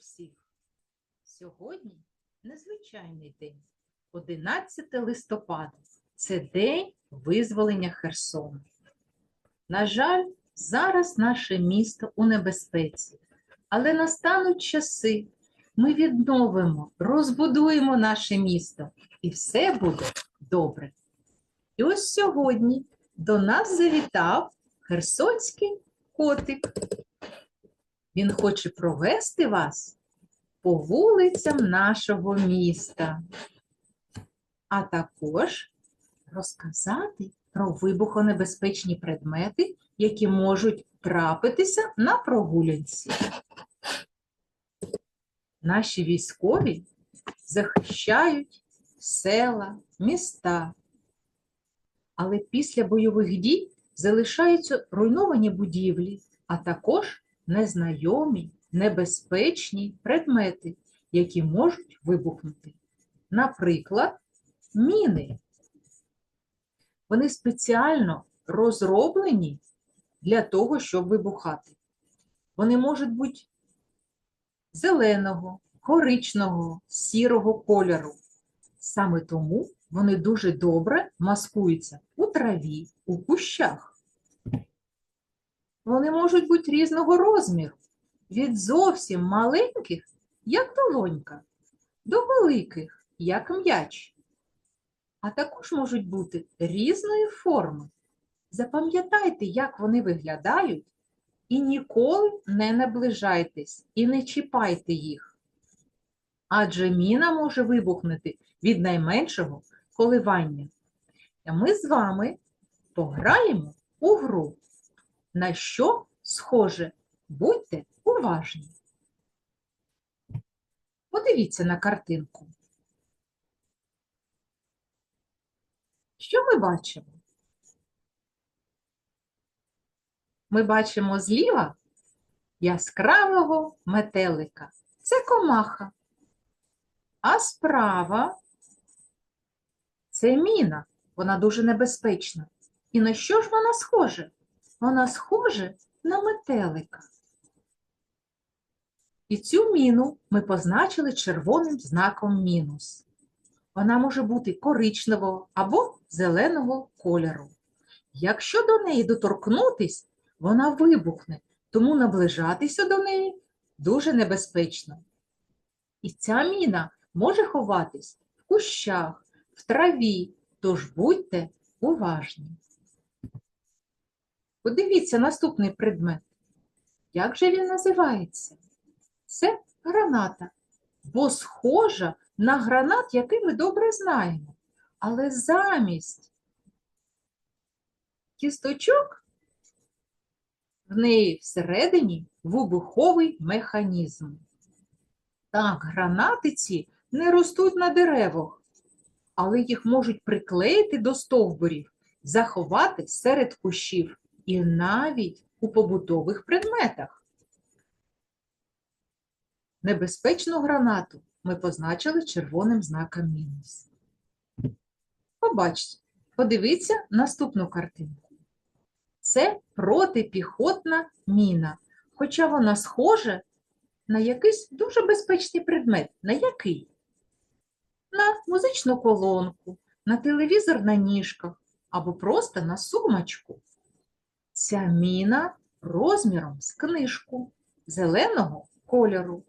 всіх! Сьогодні незвичайний день, 11 листопада. Це день визволення Херсону. На жаль, зараз наше місто у небезпеці, але настануть часи. Ми відновимо, розбудуємо наше місто, і все буде добре. І ось сьогодні до нас завітав херсонський котик. Він хоче провести вас по вулицям нашого міста, а також розказати про вибухонебезпечні предмети, які можуть трапитися на прогулянці. Наші військові захищають села, міста. Але після бойових дій залишаються руйновані будівлі, а також незнайомі, небезпечні предмети, які можуть вибухнути. Наприклад, міни. Вони спеціально розроблені для того, щоб вибухати. Вони можуть бути зеленого, коричного, сірого кольору. Саме тому вони дуже добре маскуються у траві, у кущах. Вони можуть бути різного розміру, від зовсім маленьких, як долонька, до великих, як м'яч. А також можуть бути різної форми. Запам'ятайте, як вони виглядають, і ніколи не наближайтесь і не чіпайте їх. Адже міна може вибухнути від найменшого коливання. А ми з вами пограємо у гру. На що схоже? Будьте уважні. Подивіться на картинку. Що ми бачимо? Ми бачимо зліва яскравого метелика. Це комаха. А справа це міна. Вона дуже небезпечна. І на що ж вона схожа? Вона схожа на метелика. І цю міну ми позначили червоним знаком мінус. Вона може бути коричневого або зеленого кольору. Якщо до неї доторкнутись, вона вибухне, тому наближатися до неї дуже небезпечно. І ця міна може ховатись в кущах, в траві, тож будьте уважні. Подивіться наступний предмет. Як же він називається? Це граната, бо схожа на гранат, який ми добре знаємо. Але замість кісточок в неї всередині вибуховий механізм. Так, гранати ці не ростуть на деревах, але їх можуть приклеїти до стовбурів, заховати серед кущів і навіть у побутових предметах. Небезпечну гранату ми позначили червоним знаком мінус. Побачте, подивіться наступну картинку. Це протипіхотна міна, хоча вона схожа на якийсь дуже безпечний предмет. На який? На музичну колонку, на телевізор на ніжках або просто на сумочку. Ця міна розміром з книжку зеленого кольору.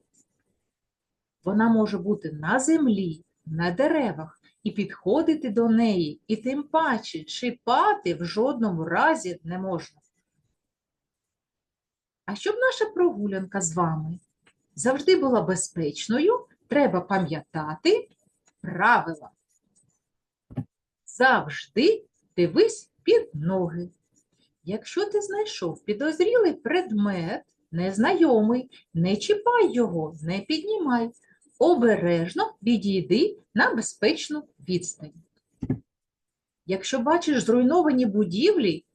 Вона може бути на землі, на деревах і підходити до неї, і тим паче чіпати в жодному разі не можна. А щоб наша прогулянка з вами завжди була безпечною, треба пам'ятати правила. Завжди дивись під ноги. Якщо ти знайшов підозрілий предмет, незнайомий, не чіпай його, не піднімай. Обережно відійди на безпечну відстань. Якщо бачиш зруйновані будівлі,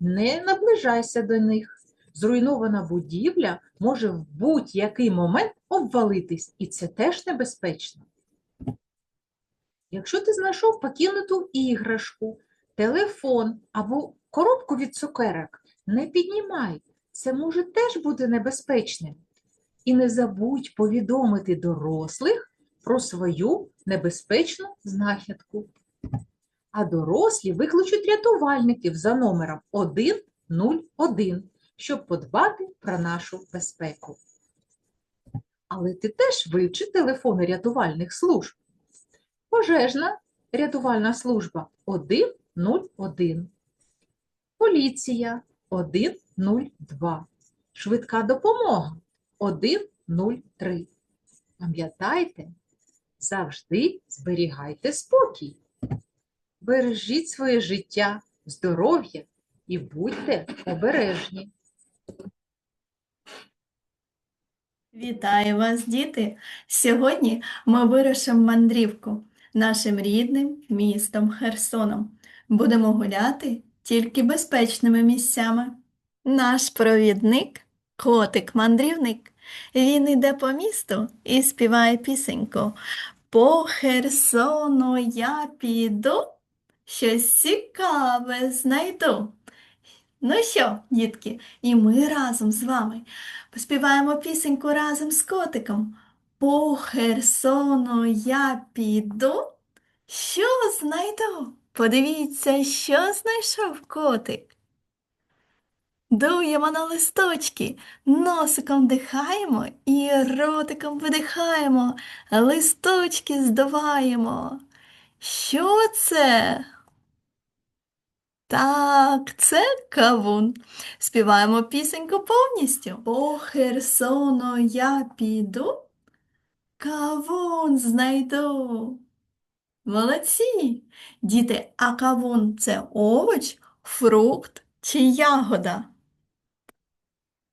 не наближайся до них. Зруйнована будівля може в будь-який момент обвалитись, і це теж небезпечно. Якщо ти знайшов покинуту іграшку, телефон або коробку від цукерок, не піднімай, це може теж бути небезпечним. і не забудь повідомити дорослих про свою небезпечну знахідку. А дорослі викличуть рятувальників за номером 101, щоб подбати про нашу безпеку. Але ти теж вивчи телефони рятувальних служб. Пожежна рятувальна служба 101. Поліція 102. Швидка допомога 103. Пам'ятайте, завжди зберігайте спокій. Бережіть своє життя, здоров'я і будьте обережні. Вітаю вас, діти! Сьогодні ми вирушимо мандрівку нашим рідним містом Херсоном. Будемо гуляти тільки безпечними місцями. Наш провідник котик-мандрівник. Він йде по місту і співає пісеньку. По Херсону я піду, щось цікаве знайду. Ну що, дітки, і ми разом з вами Поспіваємо пісеньку разом з котиком. По Херсону я піду. Що знайду? Подивіться, що знайшов котик. Дуємо на листочки, носиком дихаємо і ротиком видихаємо, листочки здуваємо. Що це? Так, це кавун. Співаємо пісеньку повністю. По Херсону я піду, кавун знайду. Молодці! Діти, а кавун це овоч, фрукт чи ягода?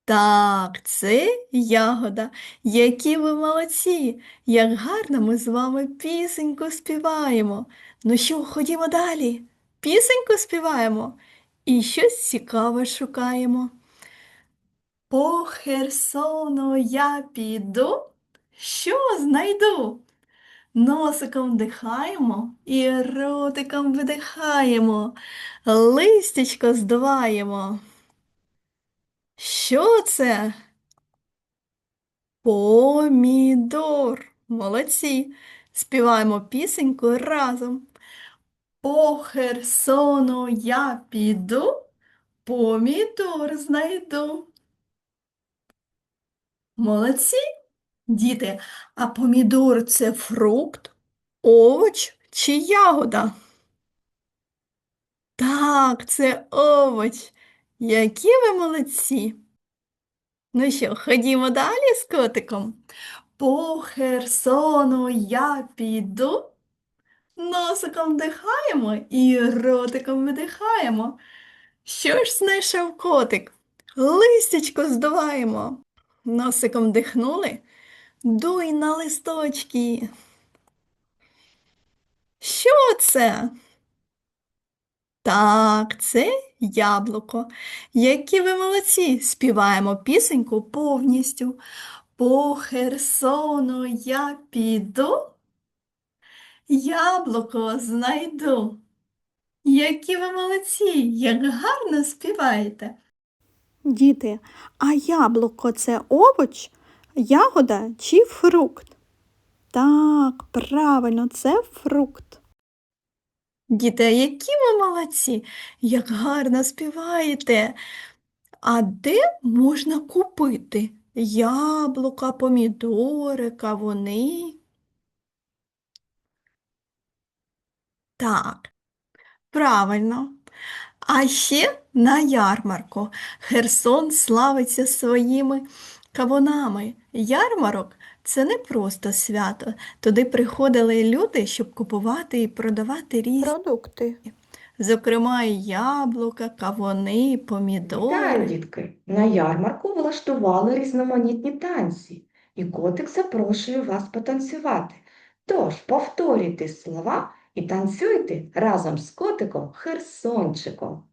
Так, це ягода. Які ви молодці! Як гарно ми з вами пісеньку співаємо. Ну що, ходімо далі. Пісеньку співаємо і щось цікаве шукаємо. По Херсону я піду, що знайду? Носиком дихаємо і ротиком видихаємо, листячко здуваємо. Що це? Помідор. Молодці. Співаємо пісеньку разом. По Херсону я піду, помідор знайду. Молодці, діти, а помідор це фрукт, овоч чи ягода? Так, це овоч. Які ви молодці. Ну що, ходімо далі з котиком. По Херсону я піду. Носиком вдихаємо і ротиком видихаємо. Що ж знайшов котик? Листячко здуваємо. Носиком вдихнули, дуй на листочки. Що це? Так, це яблуко. Які ви молодці! Співаємо пісеньку повністю. По Херсону я піду. Яблуко знайду. Які ви молодці, як гарно співаєте. Діти, а яблуко це овоч, ягода чи фрукт? Так, правильно, це фрукт. Діти, які ви молодці, як гарно співаєте. А де можна купити яблука, помідори, кавуни? Так, правильно. А ще на ярмарку. Херсон славиться своїми кавунами. Ярмарок це не просто свято. Туди приходили люди, щоб купувати і продавати різні, Продукти. зокрема, і яблука, кавуни, Вітаю, помідори. дітки! На ярмарку влаштували різноманітні танці, і котик запрошує вас потанцювати. Тож повторюйте слова і танцюйте разом з котиком Херсончиком.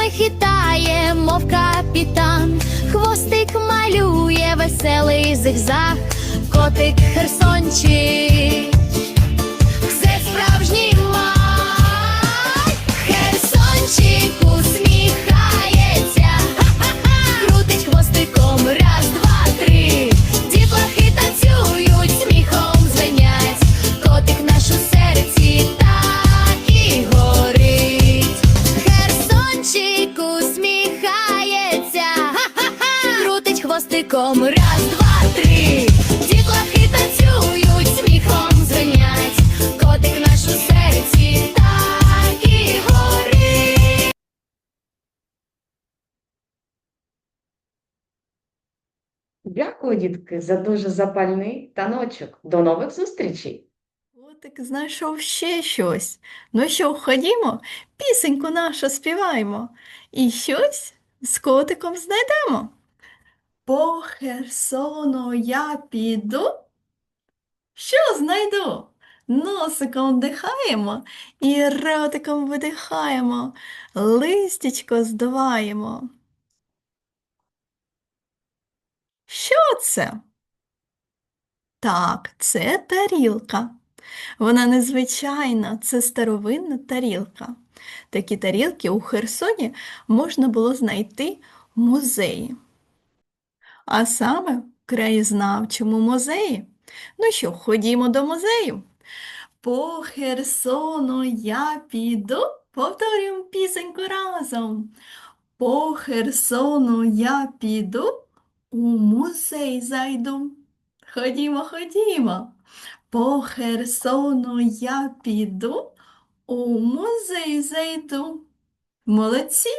Вушками хитає, мов капітан, хвостик малює веселий зигзаг, котик Херсончик. Хвостиком, раз, два, три. Дітлахи танцюють, сміхом звенять, котик наш у серці так і горить. Дякую, дітки, за дуже запальний таночок. До нових зустрічей! Котик знайшов ще щось. Ну що, ходімо, пісеньку нашу співаємо. І щось з котиком знайдемо. По Херсону я піду. Що знайду? Носиком вдихаємо і ротиком видихаємо, листячко здуваємо. Що це? Так, це тарілка. Вона незвичайна, це старовинна тарілка. Такі тарілки у Херсоні можна було знайти в музеї. А саме в краєзнавчому музеї. Ну що, ходімо до музею. По Херсону я піду, повторюємо пісеньку разом. По Херсону я піду, у музей зайду. Ходімо, ходімо. По Херсону я піду, у музей зайду. Молодці!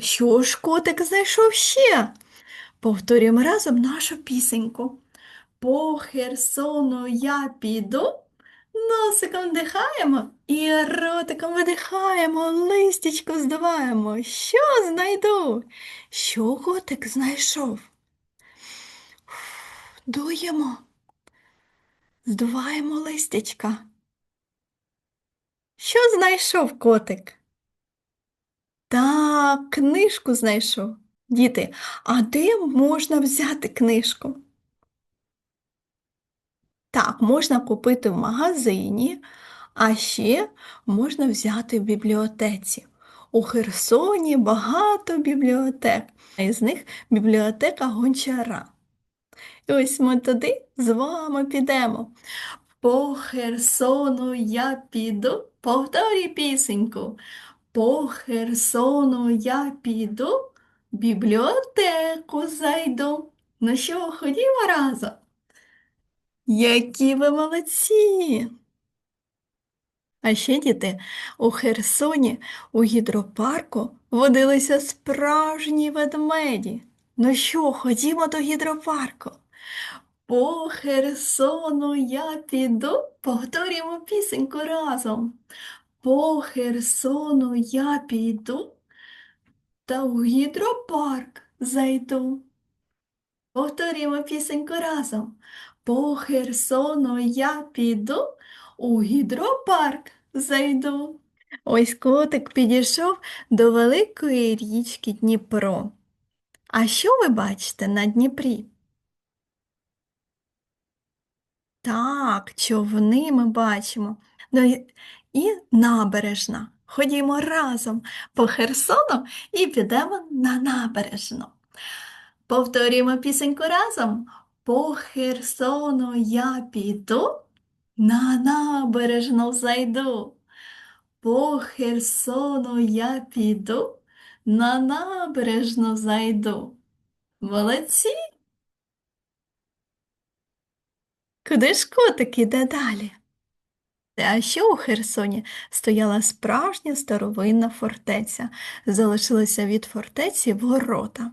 Що ж котик знайшов ще? Повторюємо разом нашу пісеньку. По Херсону я піду, носиком дихаємо і ротиком видихаємо, листячко здуваємо. Що знайду? Що котик знайшов? Дуємо. Здуваємо листячка. Що знайшов котик? Так, книжку знайшов. Діти, а де можна взяти книжку? Так, можна купити в магазині, а ще можна взяти в бібліотеці. У Херсоні багато бібліотек, а із них бібліотека Гончара. І ось ми туди з вами підемо. По Херсону я піду, повторюй пісеньку. По Херсону я піду, бібліотеку зайду. Ну що, ходімо разом? Які ви молодці! А ще, діти, у Херсоні у гідропарку водилися справжні ведмеді. Ну що, ходімо до гідропарку. По Херсону я піду, повторюємо пісеньку разом. По Херсону я піду, та у гідропарк зайду. Повторюємо пісеньку разом. По Херсону я піду, у гідропарк зайду. Ось котик підійшов до великої річки Дніпро. А що ви бачите на Дніпрі? Так, човни ми бачимо. Ну і набережна. Ходімо разом по Херсону і підемо на набережну. Повторюємо пісеньку разом. По Херсону я піду, на набережну зайду. По Херсону я піду, на набережну зайду. Молодці! Куди ж котик іде далі? А ще у Херсоні стояла справжня старовинна фортеця. Залишилися від фортеці ворота.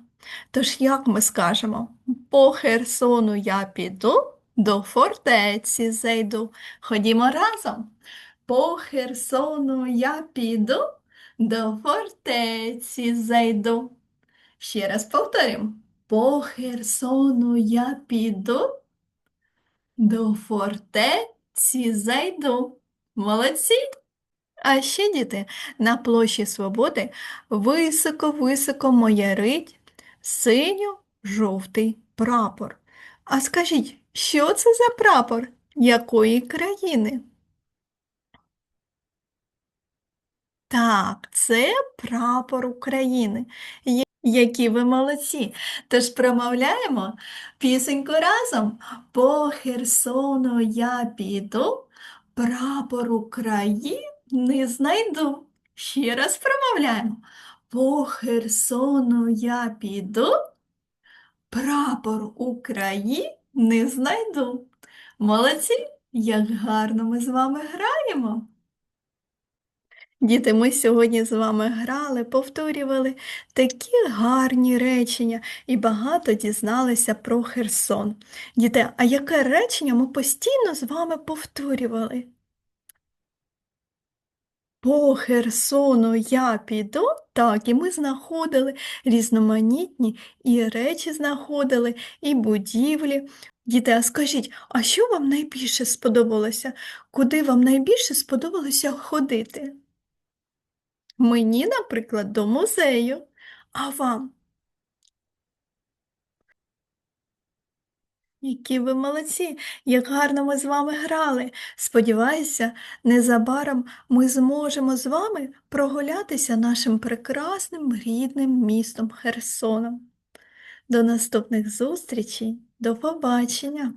Тож, як ми скажемо, по Херсону я піду, до фортеці зайду. Ходімо разом. По Херсону я піду, до фортеці зайду. Ще раз повторюємо. По Херсону я піду, до фортеці зайду. Молодці! А ще, діти, на площі Свободи високо-високо маярить синьо-жовтий прапор. А скажіть, що це за прапор? Якої країни? Так, це прапор України. Які ви молодці! Тож промовляємо пісеньку разом. По Херсону я піду, прапор України знайду. Ще раз промовляємо. По Херсону я піду, прапор України знайду. Молодці, як гарно ми з вами граємо. Діти, ми сьогодні з вами грали, повторювали такі гарні речення і багато дізналися про Херсон. Діти, а яке речення ми постійно з вами повторювали? По Херсону я піду, так, і ми знаходили різноманітні і речі знаходили, і будівлі. Діти, а скажіть, а що вам найбільше сподобалося? Куди вам найбільше сподобалося ходити? Мені, наприклад, до музею. А вам? Які ви молодці, як гарно ми з вами грали. Сподіваюся, незабаром ми зможемо з вами прогулятися нашим прекрасним рідним містом Херсоном. До наступних зустрічей, до побачення!